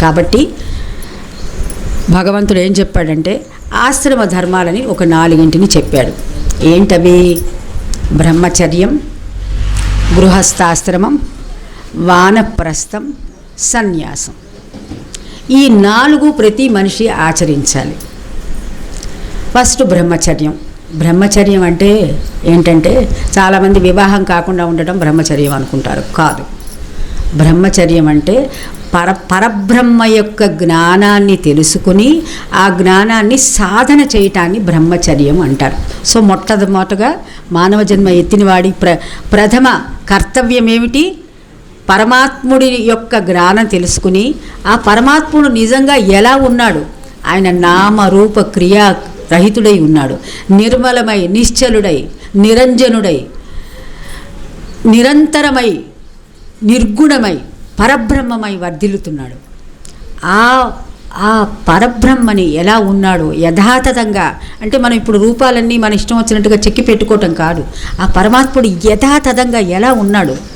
కాబట్టి భగవంతుడు ఏం చెప్పాడంటే ఆశ్రమ ధర్మాలని ఒక నాలుగింటిని చెప్పాడు. ఏంటవి? బ్రహ్మచర్యం గృహస్థాశ్రమం వానప్రస్థం సన్యాసం. ఈ నాలుగు ప్రతి మనిషి ఆచరించాలి. ఫస్ట్ బ్రహ్మచర్యం. బ్రహ్మచర్యం అంటే ఏంటంటే చాలామంది వివాహం కాకుండా ఉండటం బ్రహ్మచర్యం అనుకుంటారు. కాదు. బ్రహ్మచర్యం అంటే పర పరబ్రహ్మ యొక్క జ్ఞానాన్ని తెలుసుకుని ఆ జ్ఞానాన్ని సాధన చేయటాన్ని బ్రహ్మచర్యం అంటారు. సో మొట్టమొదటగా మానవ జన్మ ఎత్తినవాడి ప్ర ప్రథమ కర్తవ్యం ఏమిటి పరమాత్ముడి యొక్క జ్ఞానం తెలుసుకుని ఆ పరమాత్ముడు నిజంగా ఎలా ఉన్నాడు? ఆయన నామ రూప క్రియా రహితుడై ఉన్నాడు. నిర్మలమై నిశ్చలుడై నిరంజనుడై నిరంతరమై నిర్గుణమై పరబ్రహ్మమై వర్ధిల్లుతున్నాడు. ఆ ఆ పరబ్రహ్మని ఎలా ఉన్నాడో యథాతథంగా అంటే మనం ఇప్పుడు రూపాలన్నీ మన ఇష్టం వచ్చినట్టుగా చెక్కి పెట్టుకోవటం కాదు. ఆ పరమాత్ముడు యథాతథంగా ఎలా ఉన్నాడు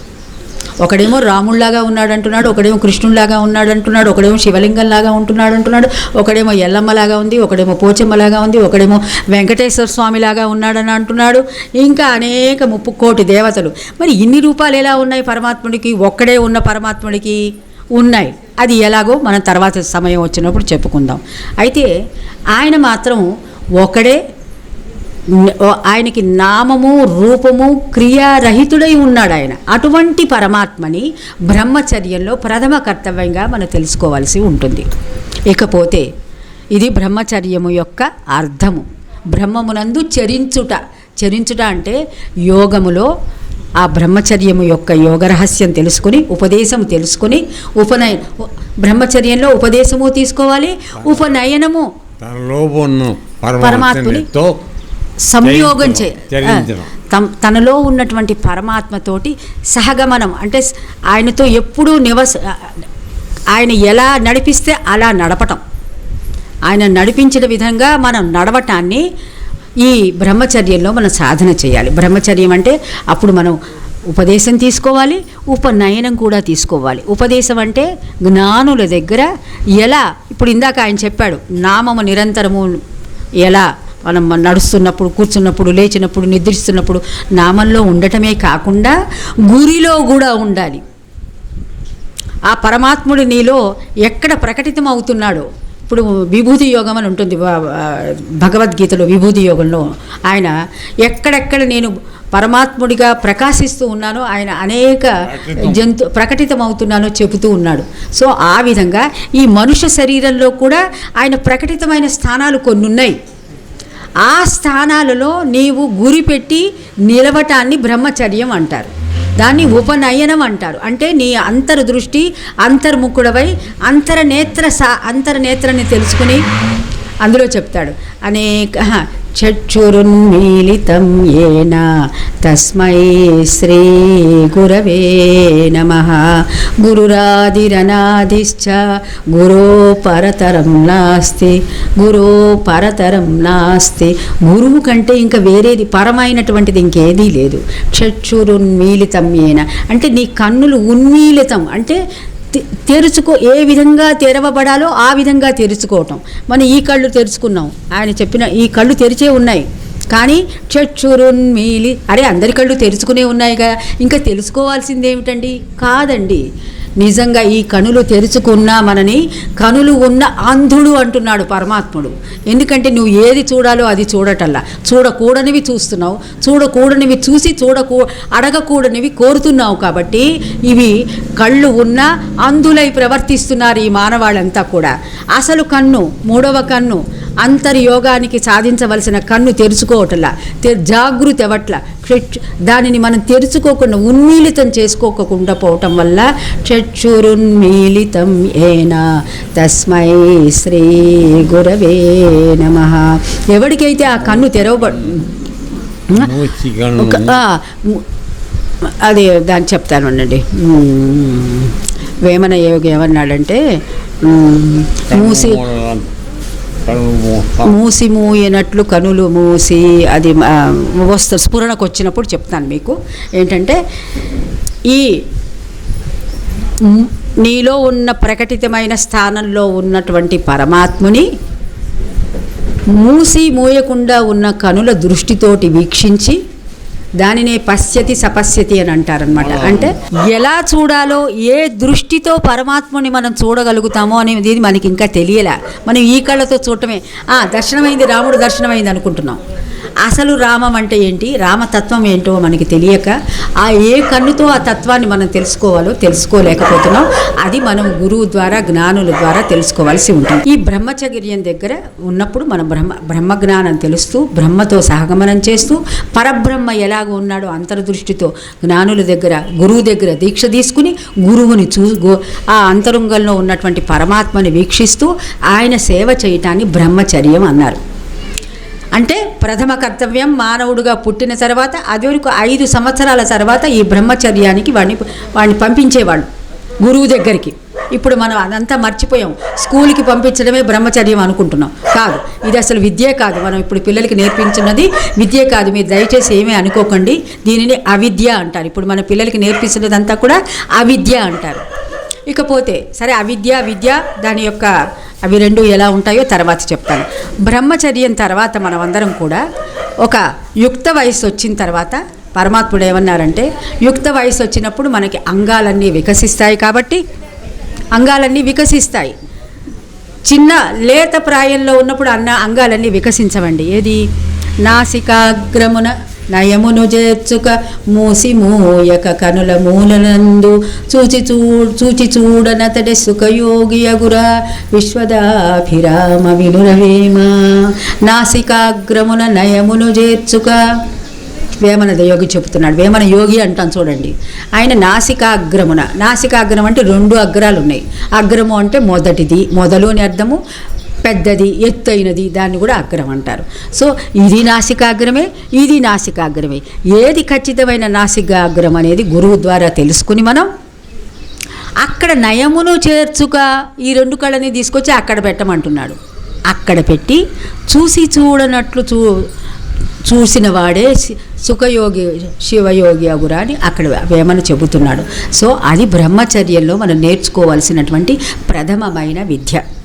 ఒకడేమో రాముళ్ళాగా ఉన్నాడు అంటున్నాడు ఒకడేమో కృష్ణుడిలాగా ఉన్నాడు అంటున్నాడు ఒకడేమో శివలింగంలాగా ఉంటున్నాడు అంటున్నాడు ఒకడేమో ఎల్లమ్మలాగా ఉంది ఒకడేమో పోచమ్మలాగా ఉంది ఒకడేమో వెంకటేశ్వర స్వామిలాగా ఉన్నాడని అంటున్నాడు. ఇంకా అనేక ముప్పు కోటి దేవతలు. మరి ఇన్ని రూపాలు ఎలా ఉన్నాయి పరమాత్ముడికి? ఒక్కడే ఉన్న పరమాత్ముడికి ఉన్నాయి. అది ఎలాగో మనం తర్వాత సమయం వచ్చినప్పుడు చెప్పుకుందాం. అయితే ఆయన మాత్రం ఒకడే ఆయనకి నామము రూపము క్రియారహితుడై ఉన్నాడు ఆయన. అటువంటి పరమాత్మని బ్రహ్మచర్యంలో ప్రథమ కర్తవ్యంగా మనం తెలుసుకోవాల్సి ఉంటుంది. ఇకపోతే ఇది బ్రహ్మచర్యము యొక్క అర్థము. బ్రహ్మమునందు చరించుట. చరించుట అంటే యోగములో ఆ బ్రహ్మచర్యము యొక్క యోగ రహస్యం తెలుసుకుని ఉపదేశము తెలుసుకుని ఉపనయ బ్రహ్మచర్యంలో ఉపదేశము తీసుకోవాలి ఉపనయనము. పరమాత్మనితో సంయోగం చే తనలో ఉన్నటువంటి పరమాత్మతోటి సహగమనం అంటే ఆయనతో ఎప్పుడూ నివస ఆయన ఎలా నడిపిస్తే అలా నడపటం. ఆయన నడిపించిన విధంగా మనం నడవటాన్ని ఈ బ్రహ్మచర్యంలో మనం సాధన చేయాలి. బ్రహ్మచర్యం అంటే అప్పుడు మనం ఉపదేశం తీసుకోవాలి ఉపనయనం కూడా తీసుకోవాలి. ఉపదేశం అంటే జ్ఞానుల దగ్గర ఎలా ఇప్పుడు ఇందాక ఆయన చెప్పాడు నామము నిరంతరము ఎలా మనం నడుస్తున్నప్పుడు కూర్చున్నప్పుడు లేచినప్పుడు నిద్రిస్తున్నప్పుడు నామంలో ఉండటమే కాకుండా గురిలో కూడా ఉండాలి. ఆ పరమాత్ముడు నీలో ఎక్కడ ప్రకటితం అవుతున్నాడో ఇప్పుడు విభూతి యోగం అని ఉంటుంది భగవద్గీతలో విభూతి యోగంలో ఆయన ఎక్కడెక్కడ నేను పరమాత్ముడిగా ప్రకాశిస్తూ ఉన్నానో ఆయన అనేక. జంతు ప్రకటితం అవుతున్నానో చెబుతూ ఉన్నాడు. సో ఆ విధంగా ఈ మనుష్య శరీరంలో కూడా ఆయన ప్రకటితమైన స్థానాలు కొన్ని ఉన్నాయి ఆ స్థానాలలో నీవు గురి పెట్టి నిలవటాన్ని బ్రహ్మచర్యం అంటారు. దాన్ని ఉపనయనం అంటారు. అంటే నీ అంతర్దృష్టి అంతర్ముఖుడవై అంతరనేత్ర సా అంతర్నేత్రాన్ని తెలుసుకుని అందులో చెప్తాడు. అనేక చక్షురున్మీలితం ఏన తస్మై శ్రీ గురవే నమ. గురురాదిరనాదిశ్చ గురో పరతరం నాస్తి గురో పరతరం నాస్తి. గురువు కంటే ఇంకా వేరేది పరమైనటువంటిది ఇంకేదీ లేదు. చక్షురున్మీలితం ఏన. అంటే నీ కన్నులు ఉన్మీలితం. అంటే తెరుచుకో ఏ విధంగా తెరవబడాలో ఆ విధంగా తెరుచుకోవటం. మనం ఈ కళ్ళు తెరుచుకున్నాం. ఆయన చెప్పిన ఈ కళ్ళు తెరిచే ఉన్నాయి. కానీ చక్షురున్మీలి అరే అందరి కళ్ళు తెరుచుకునే ఉన్నాయిగా. ఇంకా తెలుసుకోవాల్సింది ఏమిటండి కాదండి. నిజంగా ఈ కనులు తెరుచుకున్నామనని కనులు ఉన్న అంధుడు అంటున్నాడు పరమాత్ముడు. ఎందుకంటే నువ్వు ఏది చూడాలో అది చూడటల్లా. చూడకూడనివి చూస్తున్నావు. చూడకూడనివి చూసి చూడకూ అడగకూడనివి కోరుతున్నావు కాబట్టి ఇవి కళ్ళు ఉన్న అంధులై ప్రవర్తిస్తున్నారు ఈ మానవాళ్ళంతా కూడా. అసలు కన్ను మూడవ కన్ను అంతర్యోగానికి సాధించవలసిన కన్ను తెరుచుకోవటంలా తె జాగృతి అవ్వట్ల. చక్షు- దానిని మనం తెరుచుకోకుండా ఉన్మీలితం చేసుకోకుండా పోవటం వల్ల చక్షురున్మీలితం ఏనా. తస్మై శ్రీ గురవే నమ. ఎవరికైతే ఆ కన్ను తెరవబ అది దాన్ని చెప్తాను ఉండండి. మ్మ్. వేమన యోగి ఏమన్నాడంటే మూసి. మూసి మూయనట్లు కనులు మూసి అది వస్త స్ఫురణకు వచ్చినప్పుడు చెప్తాను మీకు. ఏంటంటే ఈ నీలో ఉన్న ప్రకటితమైన స్థానంలో ఉన్నటువంటి పరమాత్ముని మూసి మూయకుండా ఉన్న కనుల దృష్టితోటి వీక్షించి దానినే పశ్యతి సపశ్యతి అని అంటారనమాట అంటే ఎలా చూడాలో ఏ దృష్టితో పరమాత్మని మనం చూడగలుగుతామో అనేది మనకి ఇంకా తెలియలే. మనం ఈ కళ్ళతో చూడటమే. ఆ దర్శనమైంది రాముడు దర్శనమైంది అనుకుంటున్నాం. అసలు రామం అంటే ఏంటి? రామతత్వం ఏంటో మనకి తెలియక ఆ ఏ కన్నుతో ఆ తత్వాన్ని మనం తెలుసుకోవాలో తెలుసుకోలేకపోతున్నాం. అది మనం గురువు ద్వారా జ్ఞానుల ద్వారా తెలుసుకోవాల్సి ఉంటుంది. ఈ బ్రహ్మచర్యం దగ్గర ఉన్నప్పుడు మనం బ్రహ్మ బ్రహ్మ జ్ఞానం తెలుస్తూ బ్రహ్మతో సహగమనం చేస్తూ పరబ్రహ్మ ఎలాగ ఉన్నాడో అంతర్దృష్టితో జ్ఞానుల దగ్గర గురువు దగ్గర దీక్ష తీసుకుని గురువుని చూ ఆ అంతరంగంలో ఉన్నటువంటి పరమాత్మని వీక్షిస్తూ ఆయన సేవ చేయటాన్ని బ్రహ్మచర్యం అన్నారు. అంటే ప్రథమ కర్తవ్యం మానవుడుగా పుట్టిన తర్వాత అది వరకు ఐదు సంవత్సరాల తర్వాత ఈ బ్రహ్మచర్యానికి వాడిని వాడిని పంపించేవాళ్ళు గురువు దగ్గరికి. ఇప్పుడు మనం అదంతా మర్చిపోయాం. స్కూల్కి పంపించడమే బ్రహ్మచర్యం అనుకుంటున్నాం. కాదు ఇది అసలు విద్యే కాదు. మనం ఇప్పుడు పిల్లలకి నేర్పించినది విద్యే కాదు. మీరు దయచేసి ఏమీ అనుకోకండి. దీనిని అవిద్య అంటారు. ఇప్పుడు మన పిల్లలకి నేర్పించినదంతా కూడా అవిద్య అంటారు. ఇకపోతే సరే అవిద్య విద్య దాని యొక్క అవి రెండు ఎలా ఉంటాయో తర్వాత చెప్తాను. బ్రహ్మచర్యం తర్వాత మనమందరం కూడా ఒక యుక్త వయసు వచ్చిన తర్వాత పరమాత్ముడు ఏమన్నారంటే యుక్త వయసు వచ్చినప్పుడు మనకి అంగాలన్నీ వికసిస్తాయి కాబట్టి అంగాలన్నీ వికసిస్తాయి. చిన్న లేత ప్రాయంలో ఉన్నప్పుడు అన్న అంగాలన్నీ వికసించవండి ఏది? నాసికాగ్రమున నయమును చేర్చుక మూసి మూయక కనుల మూలనందు చూచి చూ చూచి చూడనతడి సుఖయోగి అగురా విశ్వదాభిరామ వినురవేమ నాసికాగ్రమున నయమును చేర్చుక వేమన యోగి చెబుతున్నాడు. వేమన యోగి అంటాం చూడండి. ఆయన నాసికాగ్రమున నాసికాగ్రం అంటే రెండు అగ్రాలు ఉన్నాయి అగ్రము అంటే మొదటిది మొదలు అని అర్థము పెద్దది ఎత్తైనది దాన్ని కూడా అగ్రం అంటారు. సో ఇది నాసికాగ్రమే ఇది నాసికాగ్రమే. ఏది ఖచ్చితమైన నాసికాగ్రం అనేది గురువు ద్వారా తెలుసుకుని మనం అక్కడ నయమును చేర్చుక ఈ రెండు కళ్ళని తీసుకొచ్చి అక్కడ పెట్టమంటున్నాడు. అక్కడ పెట్టి చూసి చూడనట్లు చూ చూసిన వాడే సుఖయోగి శివయోగి అగురా అని అక్కడ వేమన చెబుతున్నాడు. సో అది బ్రహ్మచర్యంలో మనం నేర్చుకోవాల్సినటువంటి ప్రథమమైన విద్య.